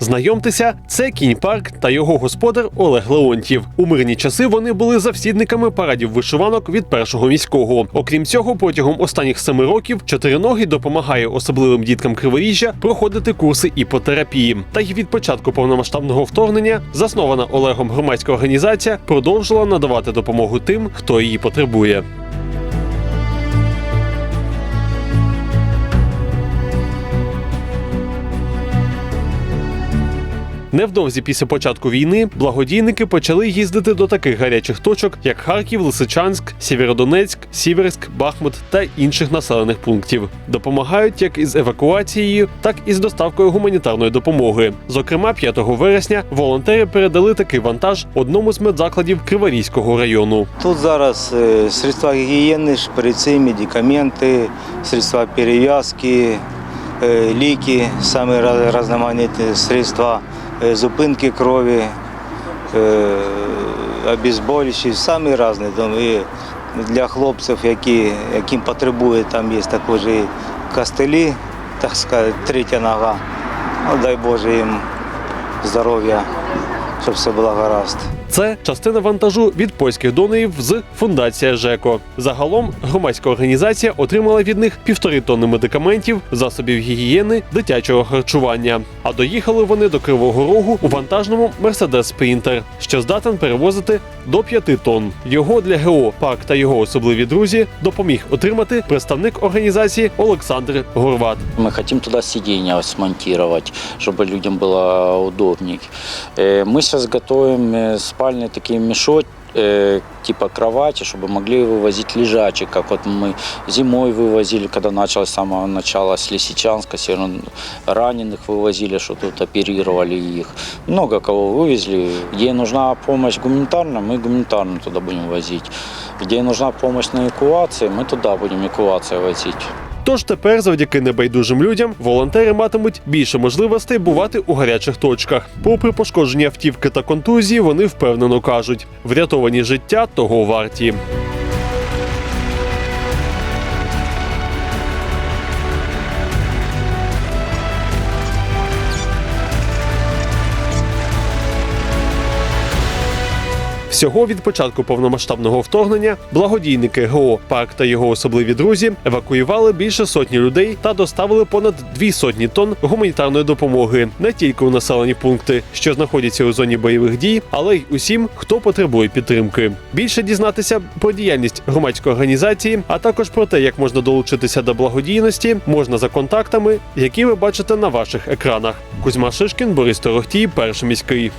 Знайомтеся, це кінь парк та його господар Олег Леонтів. У мирні часи вони були завсідниками парадів вишиванок від першого міського. Окрім цього, протягом останніх семи років чотириногий допомагає особливим діткам Криворіжжя проходити курси іпотерапії. Та й від початку повномасштабного вторгнення заснована Олегом громадська організація продовжила надавати допомогу тим, хто її потребує. Невдовзі після початку війни благодійники почали їздити до таких гарячих точок, як Харків, Лисичанськ, Сєвєродонецьк, Сіверськ, Бахмут та інших населених пунктів. Допомагають як із евакуацією, так і з доставкою гуманітарної допомоги. Зокрема, 5 вересня волонтери передали такий вантаж одному з медзакладів Криворізького району. Тут зараз е, средства гігієни, шприци, медикаменти, средства перев'язки, е, ліки, раз- різноманітні средства зупинки крові, обізболюючі, обезболюючі, самі різні. І для хлопців, які, яким потребує, там є також і костелі, так сказати, третя нога. Ну, дай Боже їм здоров'я, щоб все було гаразд. Це частина вантажу від польських донорів з фундація ЖЕКО. Загалом громадська організація отримала від них півтори тонни медикаментів, засобів гігієни, дитячого харчування. А доїхали вони до Кривого Рогу у вантажному Mercedes Sprinter, що здатен перевозити до 5 тонн. Його для ГО парк та його особливі друзі допоміг отримати представник організації Олександр Горват. Мы хотим туда сиденья смонтировать, чтобы людям было удобней. Э, Мы сейчас готовим э, спальные такие мешочки, типа кровати, чтобы могли вывозить лежачек, как вот мы зимой вывозили, когда началось с самого начала с Лисичанска, северно- раненых вывозили, что тут оперировали их. Много кого вывезли. Где нужна помощь гуманитарная, мы гуманитарную туда будем возить. Где нужна помощь на эвакуации, мы туда будем эвакуацию возить. Тож тепер, завдяки небайдужим людям, волонтери матимуть більше можливостей бувати у гарячих точках. Попри пошкодження автівки та контузії, вони впевнено кажуть, врятовані життя того варті. Всього від початку повномасштабного вторгнення благодійники ГО Парк та його особливі друзі евакуювали більше сотні людей та доставили понад дві сотні тонн гуманітарної допомоги не тільки у населені пункти, що знаходяться у зоні бойових дій, але й усім, хто потребує підтримки. Більше дізнатися про діяльність громадської організації, а також про те, як можна долучитися до благодійності, можна за контактами, які ви бачите на ваших екранах. Кузьма Шишкін, Борис Торохтій, перший міський.